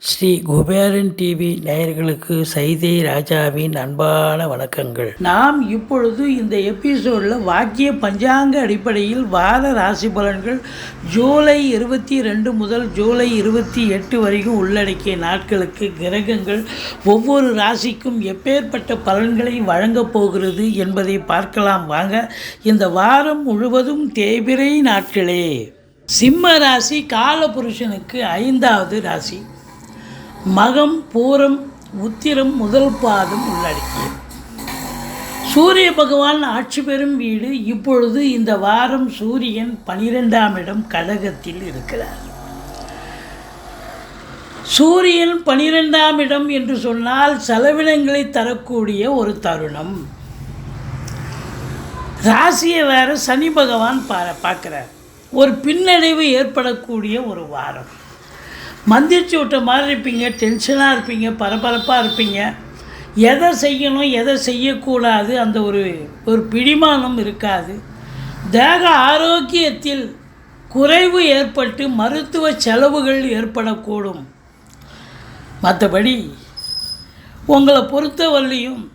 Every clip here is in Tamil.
ஸ்ரீ குபேரன் டிவி நேயர்களுக்கு சைதை ராஜாவின் அன்பான வணக்கங்கள். நாம் இப்பொழுது இந்த எபிசோடில் வாக்கிய பஞ்சாங்க அடிப்படையில் வார ராசி பலன்கள் ஜூலை இருபத்தி ரெண்டு முதல் ஜூலை இருபத்தி எட்டு வரைக்கும் உள்ளடக்கிய நாட்களுக்கு கிரகங்கள் ஒவ்வொரு ராசிக்கும் எப்பேற்பட்ட பலன்களை வழங்கப் போகிறது என்பதை பார்க்கலாம் வாங்க. இந்த வாரம் முழுவதும் தேய்பிரை நாட்களே. சிம்ம ராசி காலபுருஷனுக்கு ஐந்தாவது ராசி. மகம் பூரம் உத்திரம் முதல் பாதம் உள்ளடக்கியது. சூரிய பகவான் ஆட்சி பெறும் வீடு இப்பொழுது இந்த வாரம் சூரியன் பனிரெண்டாம் இடம் கடகத்தில் இருக்கிறார். சூரியன் பனிரெண்டாம் இடம் என்று சொன்னால் செலவினங்களை தரக்கூடிய ஒரு தருணம். ராசியை வேறு சனி பகவான் பா பார்க்குறார். ஒரு பின்னடைவு ஏற்படக்கூடிய ஒரு வாரம். மந்திரிச்சு விட்ட மாதிரி இருப்பீங்க டென்ஷனாக இருப்பீங்க பரபரப்பாக இருப்பீங்க. எதை செய்யணும் எதை செய்யக்கூடாது அந்த ஒரு ஒரு பிடிமானம் இருக்காது. தேக ஆரோக்கியத்தில் குறைவு ஏற்பட்டு மருத்துவ செலவுகள் ஏற்படக்கூடும். மற்றபடி உங்களை பொறுத்தவரையிலையும்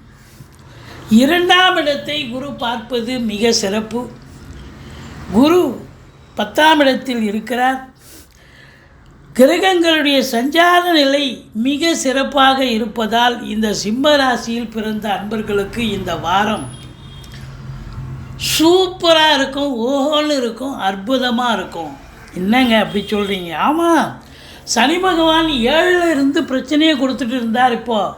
இரண்டாம் இடத்தை குரு பார்ப்பது மிக சிறப்பு. குரு பத்தாம் இடத்தில் இருக்கிறார். கிரகங்களுடைய சஞ்சார நிலை மிக சிறப்பாக இருப்பதால் இந்த சிம்ம ராசியில் பிறந்த அன்பர்களுக்கு இந்த வாரம் சூப்பராக இருக்கும் ஓஹோன்னு இருக்கும் அற்புதமாக இருக்கும். என்னங்க அப்படி சொல்கிறீங்க ஆமாம் சனி பகவான் ஏழில் இருந்து பிரச்சனையை கொடுத்துட்டு இருந்தார் இப்போது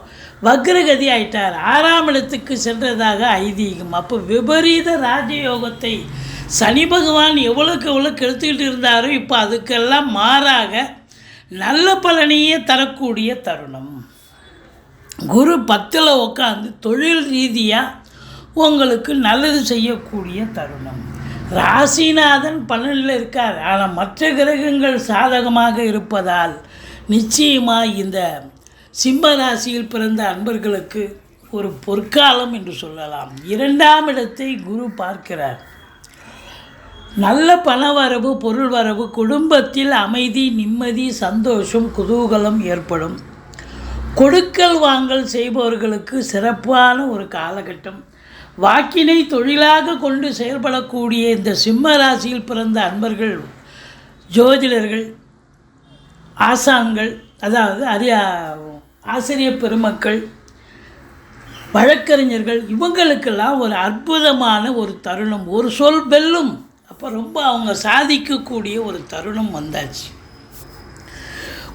வக்ரகதி ஆயிட்டார். ஆறாம் இடத்துக்கு சென்றதாக ஐதீகம். அப்போ விபரீத ராஜயோகத்தை சனி பகவான் எவ்வளோக்கு எவ்வளோ கெடுத்துக்கிட்டு இருந்தாரோ இப்போ அதுக்கெல்லாம் மாறாக நல்ல பலனையே தரக்கூடிய தருணம். குரு பத்தில் உட்காந்து தொழில் ரீதியாக உங்களுக்கு நல்லது செய்யக்கூடிய தருணம். ராசிநாதன் பலனில் இருக்கார். ஆனால் மற்ற கிரகங்கள் சாதகமாக இருப்பதால் நிச்சயமாக இந்த சிம்ம ராசியில் பிறந்த அன்பர்களுக்கு ஒரு பொற்காலம் என்று சொல்லலாம். இரண்டாம் இடத்தை குரு பார்க்கிறார். நல்ல பணவரவு பொருள் வரவு குடும்பத்தில் அமைதி நிம்மதி சந்தோஷம் குதூகலம் ஏற்படும். கொடுக்கல் வாங்கல் செய்பவர்களுக்கு சிறப்பான ஒரு காலகட்டம். வாக்கினை தொழிலாக கொண்டு செயல்படக்கூடிய இந்த சிம்ம ராசியில் பிறந்த அன்பர்கள் ஜோதிடர்கள் ஆசான்கள் அதாவது அரிய ஆசிரியர் பெருமக்கள் வழக்கறிஞர்கள் இவங்களுக்கெல்லாம் ஒரு அற்புதமான ஒரு தருணம். ஒரு சொல் வெல்லும். அப்போ ரொம்ப அவங்க சாதிக்கக்கூடிய ஒரு தருணம் வந்தாச்சு.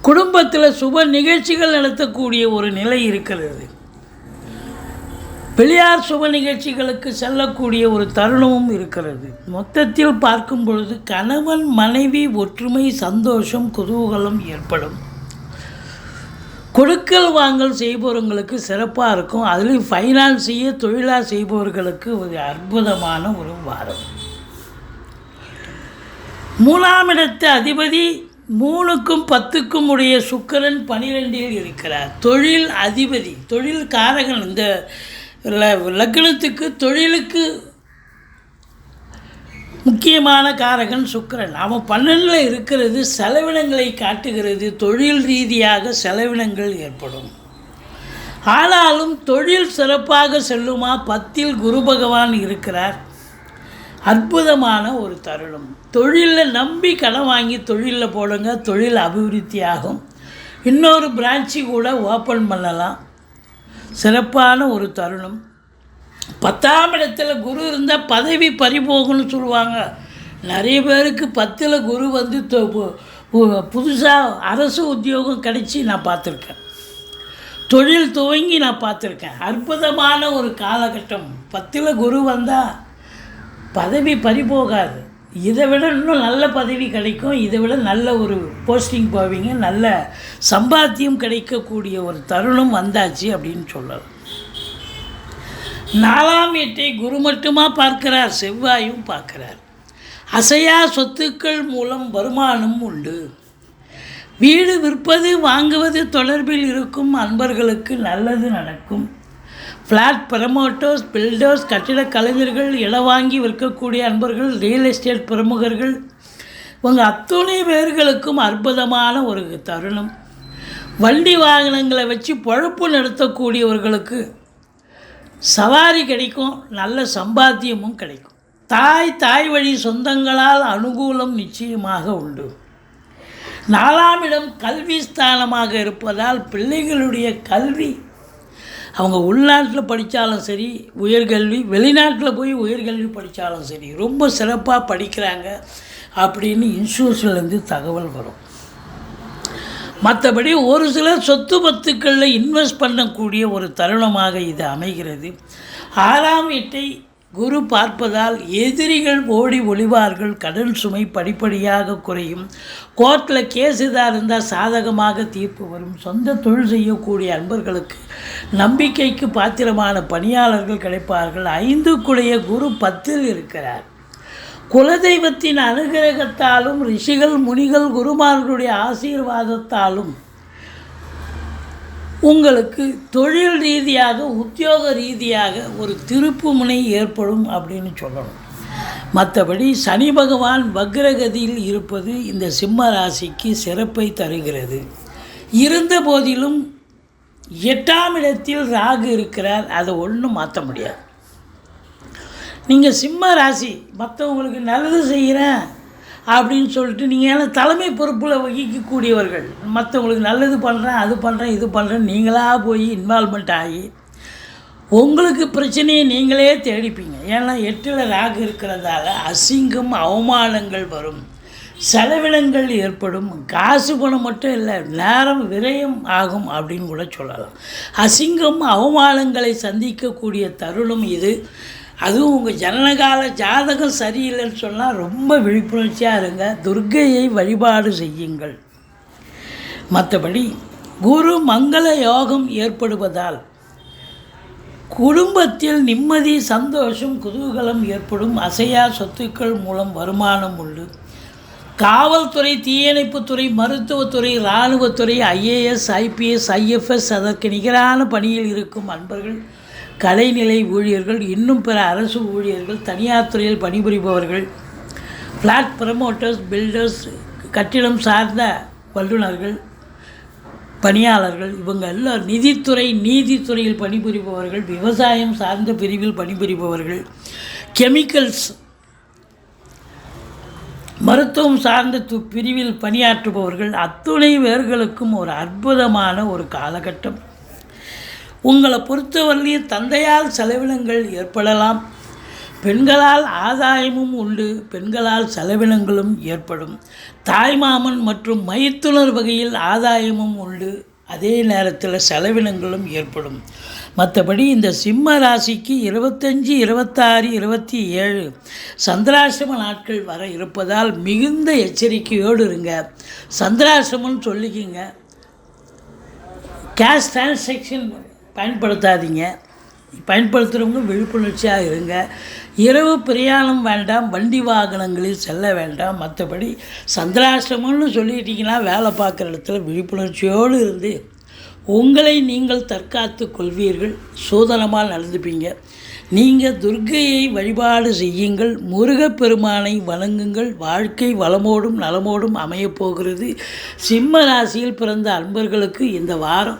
குடும்பத்தில் சுப நிகழ்ச்சிகள் நடத்தக்கூடிய ஒரு நிலை இருக்கிறது. பிள்ளையார் சுப நிகழ்ச்சிகளுக்கு செல்லக்கூடிய ஒரு தருணமும் இருக்கிறது. மொத்தத்தில் பார்க்கும் பொழுது கணவன் மனைவி ஒற்றுமை சந்தோஷம் குதூகலம் ஏற்படும். கொடுக்கல் வாங்கல் செய்பவர்களுக்கு சிறப்பாக இருக்கும். அதுலேயும் ஃபைனான்ஸ் செய்ய தொழிலாக செய்பவர்களுக்கு ஒரு அற்புதமான ஒரு வாரம். மூலாமிடத்து அதிபதி மூணுக்கும் பத்துக்கும் உடைய சுக்கரன் பனிரெண்டில் இருக்கிறார். தொழில் அதிபதி தொழில் காரகன். இந்த ல- லக்னத்துக்கு தொழிலுக்கு முக்கியமான காரகன் சுக்கரன். அவன் பன்னெண்டில் இருக்கிறது செலவினங்களை காட்டுகிறது. தொழில் ரீதியாக செலவினங்கள் ஏற்படும். ஆனாலும் தொழில் சிறப்பாக செல்லுமா? பத்தில் குரு பகவான் இருக்கிறார். அற்புதமான ஒரு தருணம். தொழிலில் நம்பி கடன் வாங்கி தொழிலில் போடுங்க தொழில் அபிவிருத்தி ஆகும் இன்னொரு பிரான்ச்சு கூட ஓப்பன் பண்ணலாம். சிறப்பான ஒரு தருணம். பத்தாம் இடத்துல குரு இருந்தால் பதவி பறிபோகும்னு சொல்லுவாங்க. நிறைய பேருக்கு பத்தில் குரு வந்து புதுசாக அரசு உத்தியோகம் கிடைச்சி நான் பார்த்துருக்கேன். தொழில் துவங்கி நான் பார்த்துருக்கேன். அற்புதமான ஒரு காலகட்டம். பத்தில் குரு வந்தால் பதவி பறிபோகாது. இதை விட இன்னும் நல்ல பதவி கிடைக்கும். இதை விட நல்ல ஒரு போஸ்டிங் போவீங்க. நல்ல சம்பாத்தியம் கிடைக்கக்கூடிய ஒரு தருணம் வந்தாச்சு அப்படின்னு சொல்லலாம். நாலாம் வீட்டை குரு மட்டுமா பார்க்கிறார் செவ்வாயும் பார்க்கிறார். அசையா சொத்துக்கள் மூலம் வருமானம் உண்டு. வீடு விற்பது வாங்குவது தொடர்பில் இருக்கும் அன்பர்களுக்கு நல்லது நடக்கும். ஃப்ளாட் ப்ரமோட்டர்ஸ் பில்டர்ஸ் கட்டிடக் கலைஞர்கள் இடம் வாங்கி விற்கக்கூடிய அன்பர்கள் ரியல் எஸ்டேட் பிரமுகர்கள். உங்கள் அத்துணை பேர்களுக்கும் அற்புதமான ஒரு தருணம். வண்டி வாகனங்களை வச்சு பொழப்பு நடத்தக்கூடியவர்களுக்கு சவாரி கிடைக்கும் நல்ல சம்பாத்தியமும் கிடைக்கும். தாய் தாய் வழி சொந்தங்களால் அனுகூலம் நிச்சயமாக உண்டு. நாலாம் இடம் கல்வி ஸ்தானமாக இருப்பதால் பிள்ளைகளுடைய கல்வி அவங்க உள்நாட்டில் படித்தாலும் சரி உயர்கல்வி வெளிநாட்டில் போய் உயர்கல்வி படித்தாலும் சரி ரொம்ப சிறப்பாக படிக்கிறாங்க அப்படின்னு இன்சூரன்ஸ்லேருந்து தகவல் வரும். மற்றபடி ஒரு சில சொத்து பத்துக்களில் இன்வெஸ்ட் பண்ணக்கூடிய ஒரு தருணமாக இது அமைகிறது. ஆறாம் வீட்டை குரு பார்ப்பதால் எதிரிகள் ஓடி ஒளிவார்கள் கடன் சுமை படிப்படியாக குறையும். கோர்ட்டில் கேஸ் இதாக இருந்தால் சாதகமாக தீர்ப்பு வரும். சொந்த தொழில் செய்யக்கூடிய அன்பர்களுக்கு நம்பிக்கைக்கு பாத்திரமான பணியாளர்கள் கிடைப்பார்கள். ஐந்துக்குடைய குரு பத்தில் இருக்கிறார். குலதெய்வத்தின் அனுகிரகத்தாலும் ரிஷிகள் முனிகள் குருமார்களுடைய ஆசீர்வாதத்தாலும் உங்களுக்கு தொழில் ரீதியாக உத்தியோக ரீதியாக ஒரு திருப்பு முனை ஏற்படும் அப்படின்னு சொல்லணும். மற்றபடி சனி பகவான் வக்ரகதியில் இருப்பது இந்த சிம்ம ராசிக்கு சிறப்பை தருகிறது. இருந்த போதிலும் எட்டாம் இடத்தில் ராகு இருக்கிறார். அதை ஒன்றும் மாற்ற முடியாது. நீங்கள் சிம்ம ராசி மற்றவங்களுக்கு நல்லது செய்கிறேன் அப்படின்னு சொல்லிட்டு நீங்கள் ஏன்னா தலைமை பொறுப்பில் வகிக்கக்கூடியவர்கள். மற்றவங்களுக்கு நல்லது பண்ணுறேன் அது பண்ணுறேன் இது பண்ணுறேன் நீங்களாக போய் இன்வால்மெண்ட் ஆகி உங்களுக்கு பிரச்சனையை நீங்களே தேடிப்பீங்க. ஏன்னா எட்டில் ராகு இருக்கிறதால அசிங்கம் அவமானங்கள் வரும். செலவினங்கள் ஏற்படும். காசு பணம் மட்டும் இல்லை நேரம் விரயம் ஆகும் அப்படின்னு கூட சொல்லலாம். அசிங்கம் அவமானங்களை சந்திக்கக்கூடிய தருணம் இது. அதுவும் உங்கள் ஜனனகால ஜாதகம் சரியில்லைன்னு சொன்னால் ரொம்ப விழிப்புணர்ச்சியாக இருங்க. துர்க்கையை வழிபாடு செய்யுங்கள். மற்றபடி குரு மங்கள யோகம் ஏற்படுவதால் குடும்பத்தில் நிம்மதி சந்தோஷம் குதூகலம் ஏற்படும். அசையா சொத்துக்கள் மூலம் வருமானம் உண்டு. காவல்துறை தீயணைப்புத்துறை மருத்துவத்துறை இராணுவத்துறை ஐஏஎஸ் ஐபிஎஸ் ஐஎஃப்எஸ் அதற்கு நிகரான பணியில் இருக்கும் அன்பர்கள் கலைநிலை ஊழியர்கள் இன்னும் பிற அரசு ஊழியர்கள் தனியார் துறையில் பணிபுரிபவர்கள் ஃப்ளாட் ப்ரமோட்டர்ஸ் பில்டர்ஸ் கட்டிடம் சார்ந்த வல்லுநர்கள் பணியாளர்கள் இவங்க எல்லாம் நிதித்துறை நீதித்துறையில் பணிபுரிபவர்கள் விவசாயம் சார்ந்த பிரிவில் பணிபுரிபவர்கள். கெமிக்கல்ஸ் மருத்துவம் சார்ந்த து பிரிவில் பணியாற்றுபவர்கள் அத்துணை பேர்களுக்கும் ஒரு அற்புதமான ஒரு காலகட்டம். உங்களை பொறுத்தவரையில் தந்தையால் செலவினங்கள் ஏற்படலாம். பெண்களால் ஆதாயமும் உண்டு பெண்களால் செலவினங்களும் ஏற்படும். தாய்மாமன் மற்றும் மைத்துனர் வகையில் ஆதாயமும் உண்டு அதே நேரத்தில் செலவினங்களும் ஏற்படும். மற்றபடி இந்த சிம்ம ராசிக்கு இருபத்தஞ்சி இருபத்தாறு இருபத்தி ஏழு சந்திராசிரம நாட்கள் வர இருப்பதால் மிகுந்த எச்சரிக்கையோடு இருங்க. சந்திராசிரமம்னு சொல்லிக்கிங்க. Cash transaction பயன்படுத்தாதீங்க. பயன்படுத்துகிறவங்க விழிப்புணர்ச்சியாக இருங்க. இரவு பிரயாணம் வேண்டாம் வண்டி வாகனங்களில் செல்ல வேண்டாம். மற்றபடி சந்திராசிரமம்னு சொல்லிட்டீங்கன்னா வேலை பார்க்குற இடத்துல விழிப்புணர்ச்சியோடு இருந்து உங்களை நீங்கள் தற்காத்து கொள்வீர்கள். சோதனமாக நடந்துப்பீங்க. நீங்கள் துர்கையை வழிபாடு செய்யுங்கள். முருகப்பெருமானை வணங்குங்கள். வாழ்க்கை வளமோடும் நலமோடும் அமையப் போகிறது. சிம்ம ராசியில் பிறந்த அன்பர்களுக்கு இந்த வாரம்